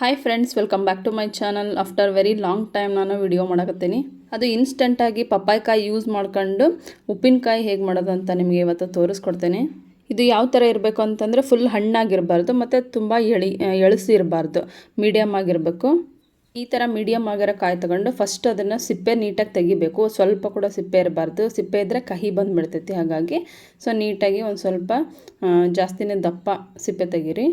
Hi friends welcome back to my channel after very long time ನಾನು video ಮಾಡಕತ್ತೀನಿ. ಅದು ಇನ್ಸ್ಟೆಂಟಾಗಿ ಪಪ್ಪಾಯಿಕಾಯಿ use ಮಾಡ್ಕೊಂಡು ಉಪ್ಪಿನಕಾಯಿ ಹೇಗೆ ಮಾಡೋದು ಅಂತ ನಿಮಗೆ ಇವತ್ತು ತೋರಿಸ್ಕೊಡ್ತೇನೆ. ಇದು ಯಾವ ಥರ ಇರಬೇಕು ಅಂತಂದರೆ ಫುಲ್ ಹಣ್ಣಾಗಿರಬಾರ್ದು ಮತ್ತು ತುಂಬ ಎಳಿ, ಎಳಸಿ ಇರಬಾರ್ದು ಮೀಡಿಯಮ್ ಆಗಿರಬೇಕು. ಈ ಥರ ಮೀಡಿಯಮ್ ಆಗಿರೋ ಕಾಯಿ ತಗೊಂಡು ಫಸ್ಟ್ ಅದನ್ನು ಸಿಪ್ಪೆ ನೀಟಾಗಿ ತೆಗಿಬೇಕು. ಸ್ವಲ್ಪ ಕೂಡ ಸಿಪ್ಪೆ ಇರಬಾರ್ದು. ಸಿಪ್ಪೆ ಇದ್ದರೆ ಕಹಿ ಬಂದುಬಿಡ್ತೈತಿ ಹಾಗಾಗಿ. ಸೊ ನೀಟಾಗಿ ಒಂದು ಸ್ವಲ್ಪ ಜಾಸ್ತಿನೇ ದಪ್ಪ ಸಿಪ್ಪೆ ತೆಗೀರಿ.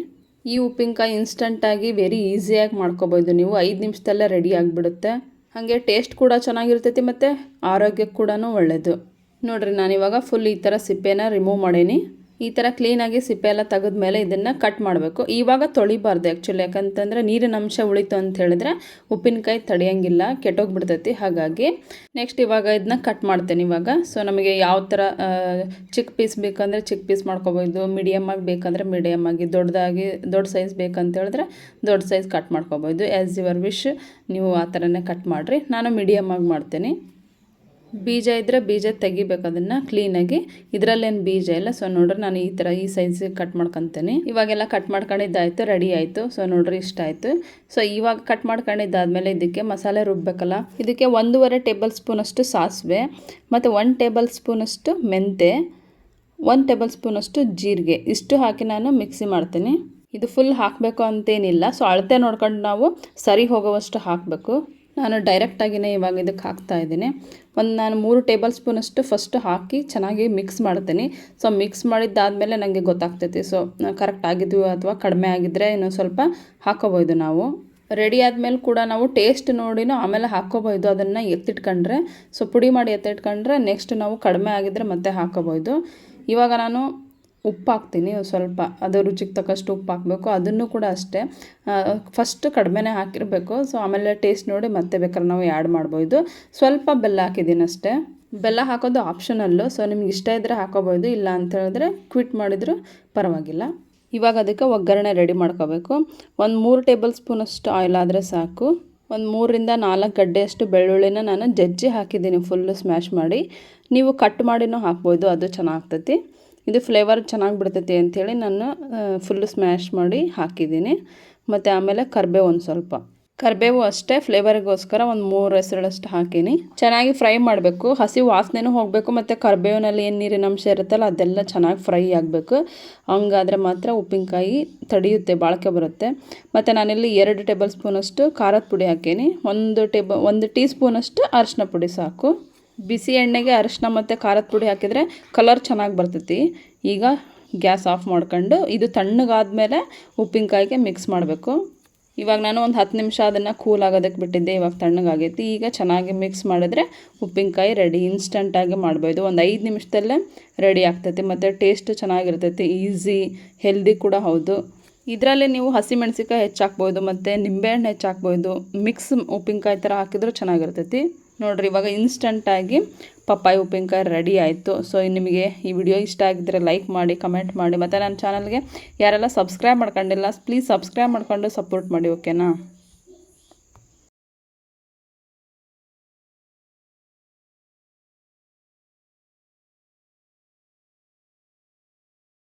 ಈ ಉಪ್ಪಿನಕಾಯಿ ಇನ್ಸ್ಟಂಟಾಗಿ ವೆರಿ ಈಸಿಯಾಗಿ ಮಾಡ್ಕೋಬೋದು ನೀವು. ಐದು ನಿಮಿಷದಲ್ಲೇ ರೆಡಿ ಆಗಿಬಿಡುತ್ತೆ. ಹಾಗೆ ಟೇಸ್ಟ್ ಕೂಡ ಚೆನ್ನಾಗಿರ್ತೈತಿ ಮತ್ತು ಆರೋಗ್ಯಕ್ಕೆ ಕೂಡ ಒಳ್ಳೆಯದು ನೋಡಿರಿ, ನಾನಿವಾಗ ಫುಲ್ ಈ ಥರ ಸಿಪ್ಪೆನ ರಿಮೂವ್ ಮಾಡೀನಿ. ಈ ಥರ ಕ್ಲೀನಾಗಿ ಸಿಪ್ಪೆ ಎಲ್ಲ ತೆಗೆದ್ಮೇಲೆ ಇದನ್ನು ಕಟ್ ಮಾಡಬೇಕು. ಇವಾಗ ತೊಳಿಬಾರ್ದು ಆ್ಯಕ್ಚುಲಿ ಯಾಕಂತಂದರೆ ನೀರಿನ ಅಂಶ ಉಳಿತು ಅಂತ ಹೇಳಿದ್ರೆ ಉಪ್ಪಿನಕಾಯಿ ತಡೆಯಂಗಿಲ್ಲ, ಕೆಟ್ಟೋಗ್ಬಿಡ್ತೈತಿ. ಹಾಗಾಗಿ ನೆಕ್ಸ್ಟ್ ಇವಾಗ ಇದನ್ನ ಕಟ್ ಮಾಡ್ತೇನೆ ಇವಾಗ. ಸೊ ನಮಗೆ ಯಾವ ಥರ ಚಿಕ್ಕ ಪೀಸ್ ಬೇಕಂದರೆ ಚಿಕ್ಕ ಪೀಸ್ ಮಾಡ್ಕೋಬೋದು ಮೀಡಿಯಮ್ ಆಗಿ ಬೇಕಂದರೆ ಮೀಡಿಯಮ್ ಆಗಿ, ದೊಡ್ಡದಾಗಿ, ದೊಡ್ಡ ಸೈಜ್ ಬೇಕಂತ ಹೇಳಿದ್ರೆ ದೊಡ್ಡ ಸೈಜ್ ಕಟ್ ಮಾಡ್ಕೋಬೋದು. ಆ್ಯಸ್ ಯುವರ್ ವಿಶ್ ನೀವು ಆ ಥರನೇ ಕಟ್ ಮಾಡಿರಿ. ನಾನು ಮೀಡಿಯಮ್ ಆಗಿ ಮಾಡ್ತೀನಿ. ಬೀಜ ಇದ್ದರೆ ಬೀಜ ತೆಗಿಬೇಕು ಅದನ್ನು ಕ್ಲೀನಾಗಿ ಇದರಲ್ಲೇನು ಬೀಜ ಇಲ್ಲ. ಸೊ ನೋಡ್ರಿ ನಾನು ಈ ಥರ ಈ ಸೈಜಿಗೆ ಕಟ್ ಮಾಡ್ಕೊತೀನಿ. ಇವಾಗೆಲ್ಲ ಕಟ್ ಮಾಡ್ಕೊಂಡಿದ್ದಾಯ್ತು ರೆಡಿ ಆಯಿತು. ಸೊ ನೋಡ್ರಿ ಇಷ್ಟ ಆಯಿತು. ಸೊ ಇವಾಗ ಕಟ್ ಮಾಡ್ಕೊಂಡಿದ್ದಾದ್ಮೇಲೆ ಇದಕ್ಕೆ ಮಸಾಲೆ ರುಬ್ಬಬೇಕಲ್ಲ ಇದಕ್ಕೆ ಒಂದೂವರೆ ಟೇಬಲ್ ಸ್ಪೂನಷ್ಟು ಸಾಸಿವೆ, ಮತ್ತು ಒನ್ ಟೇಬಲ್ ಸ್ಪೂನಷ್ಟು ಮೆಂತೆ, ಒಂದು ಟೇಬಲ್ ಸ್ಪೂನಷ್ಟು ಜೀರಿಗೆ. ಇಷ್ಟು ಹಾಕಿ ನಾನು ಮಿಕ್ಸಿ ಮಾಡ್ತೀನಿ. ಇದು ಫುಲ್ ಹಾಕಬೇಕು ಅಂತೇನಿಲ್ಲ. ಸೊ ಅಳತೆ ನೋಡ್ಕೊಂಡು ನಾವು ಸರಿ ಹೋಗುವಷ್ಟು ಹಾಕಬೇಕು. ನಾನು ಡೈರೆಕ್ಟಾಗಿಯೇ ಇವಾಗ ಇದಕ್ಕೆ ಹಾಕ್ತಾ ಇದ್ದೀನಿ. ಒಂದು ನಾನು ಮೂರು ಟೇಬಲ್ ಸ್ಪೂನಷ್ಟು ಫಸ್ಟ್ ಹಾಕಿ ಚೆನ್ನಾಗಿ ಮಿಕ್ಸ್ ಮಾಡ್ತೀನಿ. ಸೊ ಮಿಕ್ಸ್ ಮಾಡಿದ್ದಾದಮೇಲೆ ನನಗೆ ಗೊತ್ತಾಗ್ತೈತಿ. ಸೊ ಕರೆಕ್ಟ್ ಆಗಿದ್ವಿ ಅಥವಾ ಕಡಿಮೆ ಆಗಿದ್ದರೆ ಇನ್ನೊಂದು ಸ್ವಲ್ಪ ಹಾಕೋಬೋದು ನಾವು. ರೆಡಿ ಆದಮೇಲೆ ಕೂಡ ನಾವು ಟೇಸ್ಟ್ ನೋಡಿನೂ ಆಮೇಲೆ ಹಾಕೋಬೋದು ಅದನ್ನು ಎತ್ತಿಟ್ಕೊಂಡ್ರೆ ಸೊ ಪುಡಿ ಮಾಡಿ ಎತ್ತಿಟ್ಕೊಂಡ್ರೆ ನೆಕ್ಸ್ಟ್ ನಾವು ಕಡಿಮೆ ಆಗಿದ್ದರೆ ಮತ್ತೆ ಹಾಕೋಬೋದು ಇವಾಗ ನಾನು ಉಪ್ಪು ಹಾಕ್ತೀನಿ ಸ್ವಲ್ಪ, ಅದು ರುಚಿಗೆ ತಕ್ಕಷ್ಟು ಉಪ್ಪು ಹಾಕಬೇಕು ಅದನ್ನು ಕೂಡ ಅಷ್ಟೇ ಫಸ್ಟ್ ಕಡಿಮೆನೇ ಹಾಕಿರಬೇಕು. ಸೊ ಆಮೇಲೆ ಟೇಸ್ಟ್ ನೋಡಿ ಮತ್ತೆ ಬೇಕಾದ್ರೆ ನಾವು ಆ್ಯಡ್ ಮಾಡ್ಬೋದು. ಸ್ವಲ್ಪ ಬೆಲ್ಲ ಹಾಕಿದ್ದೀನಿ ಅಷ್ಟೇ. ಬೆಲ್ಲ ಹಾಕೋದು ಆಪ್ಷನಲ್ಲು ಸೊ ನಿಮ್ಗೆ ಇಷ್ಟ ಇದ್ದರೆ ಹಾಕೋಬೋದು, ಇಲ್ಲ ಅಂತ ಹೇಳಿದ್ರೆ ಕ್ವಿಟ್ ಮಾಡಿದ್ರು ಪರವಾಗಿಲ್ಲ. ಇವಾಗ ಅದಕ್ಕೆ ಒಗ್ಗರಣೆ ರೆಡಿ ಮಾಡ್ಕೋಬೇಕು. ಒಂದು ಮೂರು ಟೇಬಲ್ ಸ್ಪೂನಷ್ಟು ಆಯಿಲ್ ಆದರೆ ಸಾಕು. ಒಂದು ಮೂರರಿಂದ ನಾಲ್ಕು ಗಡ್ಡೆಯಷ್ಟು ಬೆಳ್ಳುಳ್ಳಿನ ನಾನು ಜಜ್ಜಿ ಹಾಕಿದ್ದೀನಿ ಫುಲ್ಲು ಸ್ಮ್ಯಾಶ್ ಮಾಡಿ. ನೀವು ಕಟ್ ಮಾಡಿನೂ ಹಾಕ್ಬೋದು, ಅದು ಚೆನ್ನಾಗ್ತೈತಿ. ಇದು ಫ್ಲೇವರ್ ಚೆನ್ನಾಗಿ ಬಿಡ್ತೈತಿ ಅಂಥೇಳಿ ನಾನು ಫುಲ್ಲು ಸ್ಮ್ಯಾಶ್ ಮಾಡಿ ಹಾಕಿದ್ದೀನಿ. ಮತ್ತು ಆಮೇಲೆ ಕರಿಬೇವು ಒಂದು ಸ್ವಲ್ಪ. ಕರಿಬೇವು ಅಷ್ಟೇ ಫ್ಲೇವರಿಗೋಸ್ಕರ ಒಂದು ಮೂರು ಹೆಸರಷ್ಟು ಹಾಕೀನಿ. ಚೆನ್ನಾಗಿ ಫ್ರೈ ಮಾಡಬೇಕು. ಹಸಿ ವಾಸನೆನೂ ಹೋಗಬೇಕು, ಮತ್ತು ಕರಿಬೇವಿನಲ್ಲಿ ಏನು ನೀರಿನ ಅಂಶ ಇರುತ್ತಲ್ಲ, ಅದೆಲ್ಲ ಚೆನ್ನಾಗಿ ಫ್ರೈ ಆಗಬೇಕು. ಹಂಗಾದರೆ ಮಾತ್ರ ಉಪ್ಪಿನಕಾಯಿ ತಡೆಯುತ್ತೆ, ಬಾಳಿಕೆ ಬರುತ್ತೆ. ಮತ್ತು ನಾನಿಲ್ಲಿ ಎರಡು ಟೇಬಲ್ ಸ್ಪೂನಷ್ಟು ಖಾರದ ಪುಡಿ ಹಾಕೀನಿ. ಒಂದು ಟೇಬ ಒಂದು ಟೀ ಸ್ಪೂನಷ್ಟು ಅರಶಿನ ಪುಡಿ ಸಾಕು. ಬಿಸಿ ಎಣ್ಣೆಗೆ ಅರಿಶಿನ ಮತ್ತು ಖಾರದ ಪುಡಿ ಹಾಕಿದರೆ ಕಲರ್ ಚೆನ್ನಾಗಿ ಬರ್ತೈತಿ. ಈಗ ಗ್ಯಾಸ್ ಆಫ್ ಮಾಡ್ಕೊಂಡು ಇದು ತಣ್ಣಗಾದ್ಮೇಲೆ ಉಪ್ಪಿನಕಾಯಿಗೆ ಮಿಕ್ಸ್ ಮಾಡಬೇಕು. ಇವಾಗ ನಾನು ಒಂದು ಹತ್ತು ನಿಮಿಷ ಅದನ್ನು ಕೂಲ್ ಆಗೋದಕ್ಕೆ ಬಿಟ್ಟಿದ್ದೆ, ಇವಾಗ ತಣ್ಣಗಾಗೈತಿ. ಈಗ ಚೆನ್ನಾಗಿ ಮಿಕ್ಸ್ ಮಾಡಿದ್ರೆ ಉಪ್ಪಿನಕಾಯಿ ರೆಡಿ ಇನ್ಸ್ಟಂಟಾಗಿ ಮಾಡ್ಬೋದು. ಒಂದು ಐದು ನಿಮಿಷದಲ್ಲೇ ರೆಡಿ ಆಗ್ತೈತಿ ಮತ್ತು ಟೇಸ್ಟ್ ಚೆನ್ನಾಗಿರ್ತೈತಿ ಈಸಿ ಹೆಲ್ದಿ ಕೂಡ ಹೌದು. ಇದರಲ್ಲಿ ನೀವು ಹಸಿಮೆಣ್ಸಿಕಾಯಿ ಹೆಚ್ಚಾಕ್ಬೋದು ಮತ್ತು ನಿಂಬೆಹಣ್ಣು ಹೆಚ್ಚಾಕ್ಬೋದು. ಮಿಕ್ಸ್ ಉಪ್ಪಿನಕಾಯಿ ಥರ ಹಾಕಿದ್ರೂ ಚೆನ್ನಾಗಿರ್ತೈತಿ. ನೋಡಿರಿ, ಇವಾಗ ಇನ್ಸ್ಟಂಟಾಗಿ ಪಪ್ಪಾಯಿ ಉಪ್ಪಿನಕಾಯಿ ರೆಡಿ ಆಯಿತು. ಸೊ ನಿಮಗೆ ಈ ವಿಡಿಯೋ ಇಷ್ಟ ಆಗಿದ್ದರೆ ಲೈಕ್ ಮಾಡಿ ಕಮೆಂಟ್ ಮಾಡಿ. ಮತ್ತು ನನ್ನ ಚಾನಲ್ಗೆ ಯಾರೆಲ್ಲ ಸಬ್ಸ್ಕ್ರೈಬ್ ಮಾಡ್ಕೊಂಡಿಲ್ಲ ಪ್ಲೀಸ್ ಸಬ್ಸ್ಕ್ರೈಬ್ ಮಾಡ್ಕೊಂಡು ಸಪೋರ್ಟ್ ಮಾಡಿ ಓಕೆನಾ